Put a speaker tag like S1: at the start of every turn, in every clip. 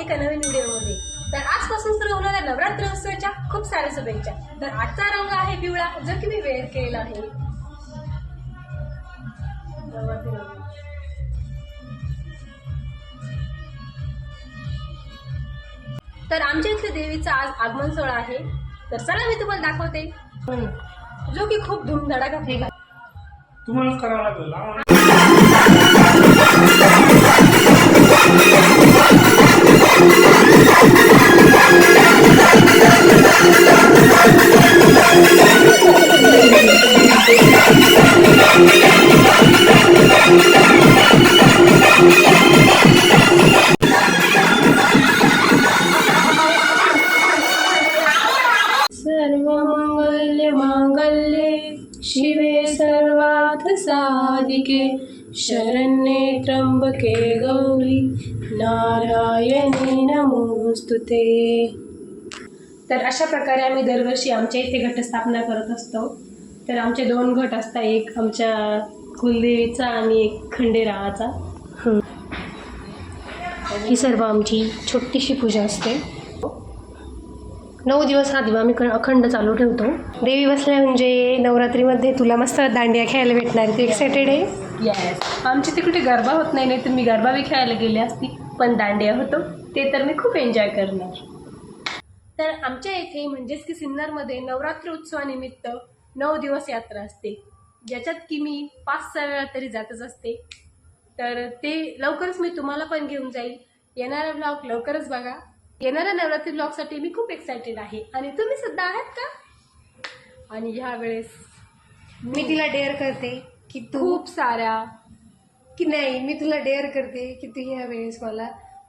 S1: एका नवीन व्हिडिओमध्ये. तर आजपासून सुरू होणाऱ्या नवरात्र उत्सवाच्या खूप साऱ्या शुभेच्छा. तर आजचा रंग आहे पिवळा जो की मी वेअर केलेला आहे. तर आमच्या इथल्या देवीचा आज आगमन सोहळा आहे. तर चला मी तुम्हाला दाखवते. जो की खूप धूमधडाका फेक
S2: तुम्हालाच करावं लागेल.
S1: सर्वमंगल्य मांगल्ये शिवे सर्वार्थ साधिके शरण्ये त्र्यंबके गौरी नारायणी नमोस्तुते तर अशा प्रकारे आम्ही दरवर्षी आमच्या इथे घटस्थापना करत असतो. तर आमचे दोन घट असतात. एक आमच्या कुलदेवीचा आणि एक खंडेरावाचा. ही सर्व आमची छोटीशी पूजा असते. नऊ दिवस हा दिवा मी अखंड चालू ठेवतो. देवी बसल्या म्हणजे नवरात्रीमध्ये तुला मस्त दांडिया खेळायला भेटणार आहे. तू एक्सायटेड आहे येस आमच्या तिकडे गरबा होत नाही नाही तर मी गरबा बी खेळायला गेले असती पण दांडिया होतो. ते तर मी खूप एन्जॉय करणार. तर आमच्या इथे म्हणजेच की सिन्नरमध्ये नवरात्र उत्सवानिमित्त नऊ दिवस यात्रा असते. ज्याच्यात की मी पाच सहा वेळा तरी जातच असते. तर ते लवकरच मी तुम्हाला पण घेऊन जाईल. येणारा ब्लॉग लवकरच बघा. येणाऱ्या नवरात्री ब्लॉगसाठी मी खूप एक्सायटेड आहे. आणि तुम्ही सुद्धा आहात का? आणि ह्या वेळेस
S3: मी तिला डेअर करते की तू
S1: खूप साऱ्या
S3: की नाही मी तुला डेअर करते की तू ह्या वेळेस मला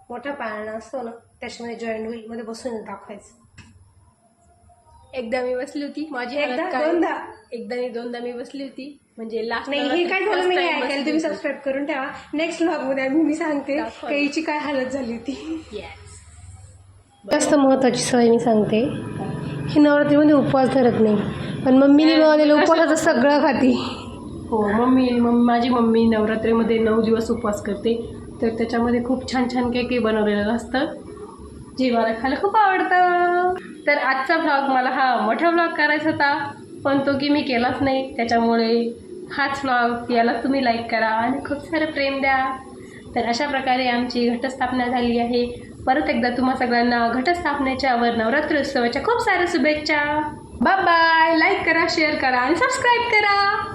S3: मोठा पाळणा असतो ना त्याच्यामध्ये जॉईंट व्हील मध्ये बसून दाखवायचं.
S1: एकदा मी बसली होती माझी
S3: एकदा, दोनदा?
S1: एकदा आणि दोनदा मी बसली होती. म्हणजे लास्ट
S3: नाही हे काय झालं? मी ऐकायला तुम्ही सबस्क्राईब करून ठेवा. नेक्स्ट ब्लॉगमध्ये आम्ही मी सांगते. कैची काय हालत झाली होती.
S1: येस
S3: जास्त महत्त्वाची सवय मी सांगते. ही नवरात्रीमध्ये उपवास धरत नाही. पण मम्मीने बनवलेलं उपवासाचं सगळं खाती.
S1: हो मम्मी मम्मी माझी मम्मी नवरात्रीमध्ये नऊ दिवस उपवास करते. तर त्याच्यामध्ये खूप छान छान काही काही बनवलेलं असतं. जे मला खायला खूप आवडतं. तर आजचा ब्लॉग मला हा मोठा ब्लॉग करायचा होता. पण तो की मी केलाच नाही. त्याच्यामुळे हाच ब्लॉग याला तुम्ही लाईक करा आणि खूप सारं प्रेम द्या. तर अशा प्रकारे आमची घटस्थापना झाली आहे. परत एकदा तुम्हा सगळ्यांना घटस्थापनेच्या वर नवरात्री उत्सवाच्या खूप साऱ्या शुभेच्छा. बाय बाय लाईक करा शेअर करा आणि सबस्क्राईब करा.